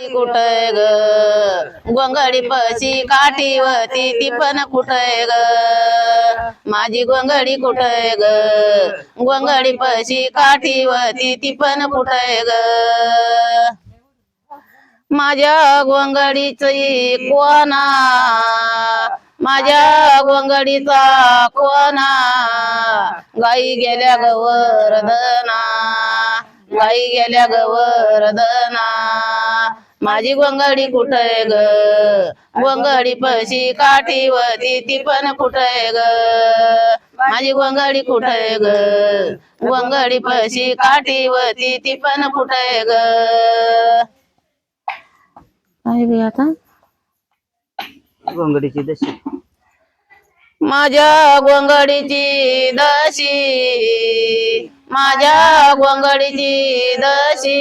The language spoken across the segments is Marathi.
कुठय ग? गोंगडी पशी काठीवती ती पण कुठय ग? माझी गोंगडी कुठय ग? गोंगडी पशी काठीवती ती पण कुठय ग? माझ्या गोंगडीची कोणा? माझ्या गोंगडीचा कोणा? गाई गेल्या गवर्धना गाई गेल्या गवर्धना माझी गोंगडी कुठय ग? गोंगडी पशी काठीवती ती पण कुठय ग? माझी गोंगडी कुठय ग? गोंगडी पशी काठीवती ती पण कुठय ग? काय बी आता. गोंगडीची दशी. माझ्या गोंगडीची दशी. माझ्या गोंगडीची दशी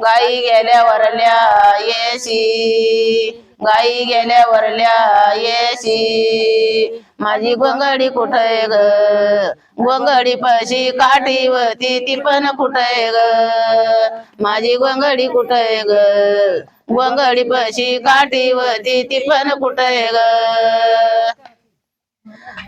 गाई गेल्या वरल्या येशी गाई गेल्या वरल्या येशी माझी गोंगडी कुठे ग? गोंगडी पशी काठीवती ती पण कुठे ग? माझी गोंगडी कुठे ग? गोंगडी पशी काठीवती ती पण कुठे ग?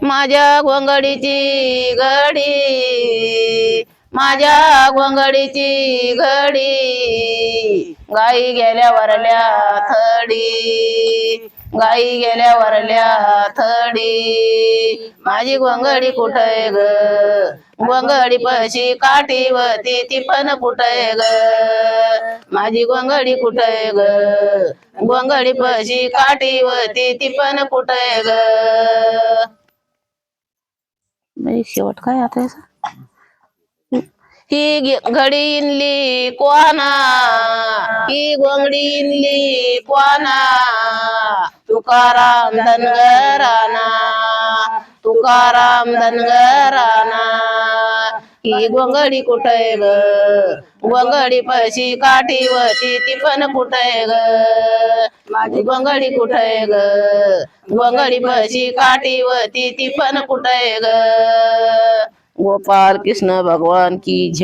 माझ्या घोंगडीची घडी माझ्या घोंगडीची घडी गाई गेल्या वरल्या थडी. गाई गेल्या वरल्या थडी. माझी गोंगडी कुठय ग? गोंगडी पशी काठीवती ती पण कुठय ग? माझी गोंगडी कुठय ग? गोंगडी पशी काठीवती ती पण कुठय ग? शेवट काय आता ही घडी इनली कोणा ही गोंगडी इनली कोणा तुकाराम धनगराना तुकाराम धनगराना. ही गोंगडी कुठे ग? गोंगडी पशी काठीवती ती पण कुठे ग? माझी गोंगडी कुठे ग? गोंगडी पशी काठीवती ती पण कुठे ग? गोपाल कृष्ण भगवान की जय.